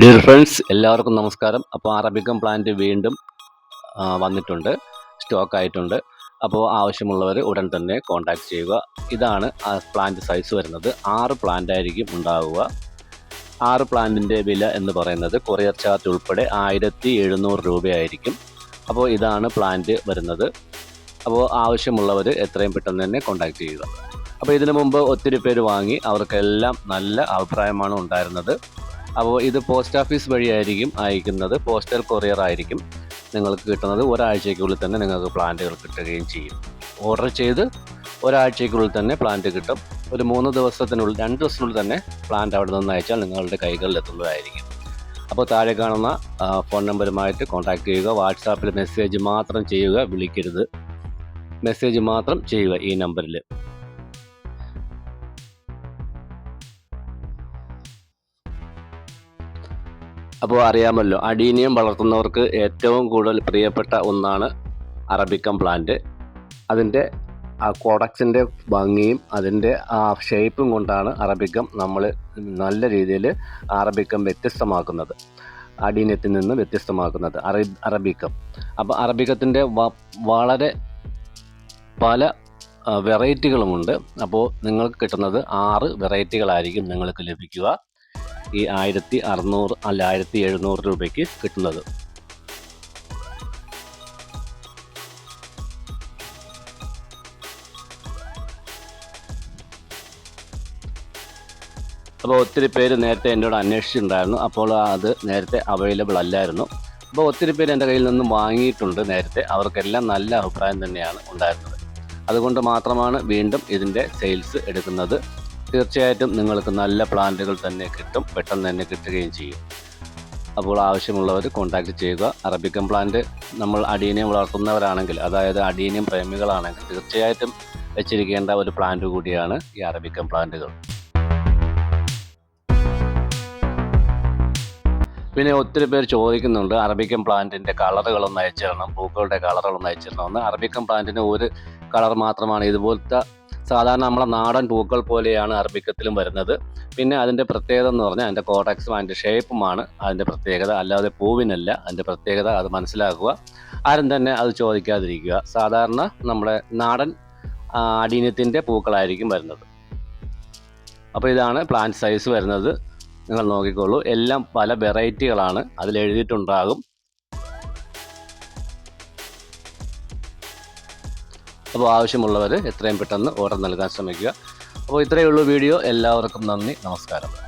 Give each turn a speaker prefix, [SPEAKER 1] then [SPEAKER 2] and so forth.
[SPEAKER 1] Dear friends എല്ലാവർക്കും നമസ്കാരം. അപ്പോൾ അറബിക്കം പ്ലാന്റ് വീണ്ടും വന്നിട്ടുണ്ട് സ്റ്റോക്ക് ആയിട്ടുണ്ട്. അപ്പോൾ ആവശ്യമുള്ളവർ ഉടൻ തന്നെ കോൺടാക്ട് ചെയ്യുക. ഇതാണ് ആ പ്ലാന്റ് സൈസ് വരുന്നത്. ആറ് പ്ലാന്റ് ആയിരിക്കും ഉണ്ടാവുക. ആറ് പ്ലാന്റിന്റെ വില എന്ന് പറയുന്നത് കൊറിയർ ചാർജ് ഉൾപ്പെടെ ആയിരത്തി എഴുന്നൂറ് രൂപയായിരിക്കും. അപ്പോൾ ഇതാണ് പ്ലാന്റ് വരുന്നത്. അപ്പോൾ ആവശ്യമുള്ളവർ എത്രയും പെട്ടെന്ന് തന്നെ കോൺടാക്ട് ചെയ്യുക. അപ്പോൾ ഇതിനു മുമ്പ് ഒത്തിരി പേര് വാങ്ങി അവർക്കെല്ലാം നല്ല അഭിപ്രായമാണ് ഉണ്ടായിരുന്നത്. അപ്പോൾ ഇത് പോസ്റ്റ് ഓഫീസ് വഴിയായിരിക്കും അയക്കുന്നത്. പോസ്റ്റൽ കൊറിയർ ആയിരിക്കും നിങ്ങൾക്ക് കിട്ടുന്നത്. ഒരാഴ്ചയ്ക്കുള്ളിൽ തന്നെ നിങ്ങൾക്ക് പ്ലാന്റുകൾ കിട്ടുകയും ചെയ്യും. ഓർഡർ ചെയ്ത് ഒരാഴ്ചയ്ക്കുള്ളിൽ തന്നെ പ്ലാന്റ് കിട്ടും. ഒരു മൂന്ന് ദിവസത്തിനുള്ളിൽ രണ്ട് ദിവസത്തിനുള്ളിൽ തന്നെ പ്ലാന്റ് അവിടെ നിന്ന് അയച്ചാൽ നിങ്ങളുടെ കൈകളിൽ എത്തുന്നതായിരിക്കും. അപ്പോൾ താഴെ കാണുന്ന ഫോൺ നമ്പറുമായിട്ട് കോൺടാക്ട് ചെയ്യുക. വാട്സാപ്പിൽ മെസ്സേജ് മാത്രം ചെയ്യുക. വിളിക്കരുത്. മെസ്സേജ് മാത്രം ചെയ്യുക ഈ നമ്പറിൽ അപ്പോൾ അറിയാമല്ലോ അഡീനിയം വളർത്തുന്നവർക്ക് ഏറ്റവും കൂടുതൽ പ്രിയപ്പെട്ട ഒന്നാണ് അറബിക്കം പ്ലാന്റ്. അതിന്റെ ആ കോഡക്സിന്റെ ഭംഗിയും അതിന്റെ ആ ഷേപ്പും കൊണ്ടാണ് അറബിക്കം നമ്മൾ നല്ല രീതിയിൽ അറബിക്കം വ്യത്യസ്തമാക്കുന്നത് അഡീനിയത്തിൽ നിന്ന് വ്യത്യസ്തമാക്കുന്നത് അറബി അറബിക്കം. അപ്പോൾ അറബിക്കത്തിന്റെ വളരെ പല വെറൈറ്റികളുമുണ്ട്. അപ്പോൾ നിങ്ങൾക്ക് കിട്ടുന്നത് ആറ് വെറൈറ്റികളായിരിക്കും നിങ്ങൾക്ക് ലഭിക്കുക. ഈ ആയിരത്തി അറുന്നൂറ് അല്ല ആയിരത്തി എഴുന്നൂറ് രൂപയ്ക്ക് കിട്ടുന്നത്. അപ്പോൾ ഒത്തിരി പേര് നേരത്തെ എന്നോട് അന്വേഷിച്ചിട്ടുണ്ടായിരുന്നു. അപ്പോൾ അത് നേരത്തെ അവൈലബിൾ അല്ലായിരുന്നു. അപ്പോൾ ഒത്തിരി പേര് എന്റെ കയ്യിൽ നിന്നും വാങ്ങിയിട്ടുണ്ട് നേരത്തെ. അവർക്കെല്ലാം നല്ല അഭിപ്രായം തന്നെയാണ് ഉണ്ടായിരുന്നത്. അതുകൊണ്ട് മാത്രമാണ് വീണ്ടും ഇതിന്റെ സെയിൽസ് എടുക്കുന്നത്. തീർച്ചയായിട്ടും നിങ്ങൾക്ക് നല്ല പ്ലാന്റുകൾ തന്നെ കിട്ടും. പെട്ടെന്ന് തന്നെ കിട്ടുകയും ചെയ്യും. അപ്പോൾ ആവശ്യമുള്ളവർ കോൺടാക്റ്റ് ചെയ്യുക. അറബിക്കൻ പ്ലാന്റ് നമ്മൾ അടീനിയം വളർത്തുന്നവരാണെങ്കിൽ അതായത് അടീനിയം പ്രേമികളാണെങ്കിൽ തീർച്ചയായിട്ടും വെച്ചിരിക്കേണ്ട ഒരു പ്ലാന്റ് കൂടിയാണ് ഈ അറബിക്കൻ പ്ലാന്റുകൾ പിന്നെ ഒത്തിരി പേർ ചോദിക്കുന്നുണ്ട് അറബിക്കൻ പ്ലാന്റിന്റെ കളറുകളൊന്ന് അയച്ചു പൂക്കളുടെ കളറുകളൊന്ന് അയച്ചു അറബിക്കൻ പ്ലാന്റിന് ഒരു കളർ മാത്രമാണ് ഇതുപോലത്തെ സാധാരണ നമ്മളെ നാടൻ പൂക്കൾ പോലെയാണ് അറബിക്കത്തിലും വരുന്നത്. പിന്നെ അതിന്റെ പ്രത്യേകത എന്ന് പറഞ്ഞാൽ അതിന്റെ കോട്ടക്സും അതിന്റെ ഷേപ്പുമാണ് അതിന്റെ പ്രത്യേകത. അല്ലാതെ പൂവിനല്ല അതിന്റെ പ്രത്യേകത അത് മനസ്സിലാക്കുക. ആരും തന്നെ അത് ചോദിക്കാതിരിക്കുക. സാധാരണ നമ്മുടെ നാടൻ അടീനത്തിന്റെ പൂക്കളായിരിക്കും വരുന്നത്. അപ്പോൾ ഇതാണ് പ്ലാന്റ് സൈസ് വരുന്നത്. നിങ്ങൾ നോക്കിക്കോളൂ. എല്ലാം പല വെറൈറ്റികളാണ്. അതിൽ എഴുതിയിട്ടുണ്ടാകും അപ്പോൾ ആവശ്യമുള്ളവർ എത്രയും പെട്ടെന്ന് ഓർഡർ നൽകാൻ ശ്രമിക്കുക. അപ്പോൾ ഇത്രയേ ഉള്ളൂ വീഡിയോ. എല്ലാവർക്കും നന്ദി. നമസ്കാരം.